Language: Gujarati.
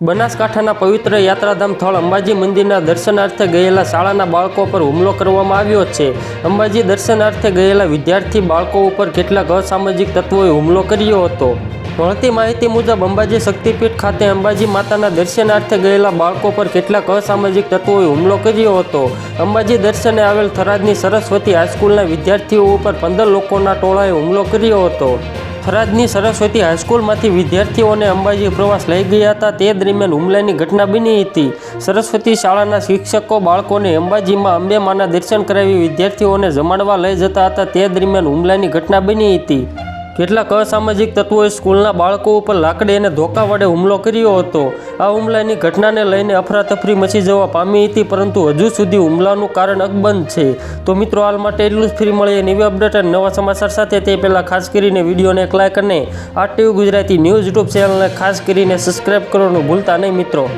બનાસકાંઠાના પવિત્ર યાત્રાધામ સ્થળ અંબાજી મંદિરના દર્શનાર્થે ગયેલા શાળાના બાળકો પર હુમલો કરવામાં આવ્યો છે. અંબાજી દર્શનાર્થે ગયેલા વિદ્યાર્થી બાળકો ઉપર કેટલાક અસામાજિક તત્વોએ હુમલો કર્યો હતો. મળતી માહિતી મુજબ, અંબાજી શક્તિપીઠ ખાતે અંબાજી માતાના દર્શનાર્થે ગયેલા બાળકો પર કેટલાક અસામાજિક તત્વોએ હુમલો કર્યો હતો. અંબાજી દર્શને આવેલ થરાદની સરસ્વતી હાઈસ્કૂલના વિદ્યાર્થીઓ ઉપર પંદર લોકોના ટોળાએ હુમલો કર્યો હતો. થરાદની સરસ્વતી હાઈસ્કૂલમાંથી વિદ્યાર્થીઓને અંબાજી પ્રવાસ લઈ ગયા હતા. તે દરમિયાન હુમલાની ઘટના બની હતી. સરસ્વતી શાળાના શિક્ષકો બાળકોને અંબાજીમાં અંબે માના દર્શન કરાવી વિદ્યાર્થીઓને જમાડવા લઈ જતા હતા. તે દરમિયાન હુમલાની ઘટના બની હતી. કેટલાક અસામાજિક તત્વોએ સ્કૂલના બાળકો ઉપર લાકડી અને ધોકા વડે હુમલો કર્યો હતો. આ હુમલાની ઘટનાને લઈને અફરાતફરી મચી જવા પામી હતી, પરંતુ હજુ સુધી હુમલાનું કારણ અકબંધ છે. તો મિત્રો, હાલ માટે એટલું જ. ફ્રી મળીએ નવી અપડેટ અને નવા સમાચાર સાથે. તે પહેલાં ખાસ કરીને વિડીયોને એક લાઇક અને આ ટીવી ગુજરાતી ન્યૂઝ યુટ્યુબ ચેનલને ખાસ કરીને સબસ્ક્રાઈબ કરવાનું ભૂલતા નહીં મિત્રો.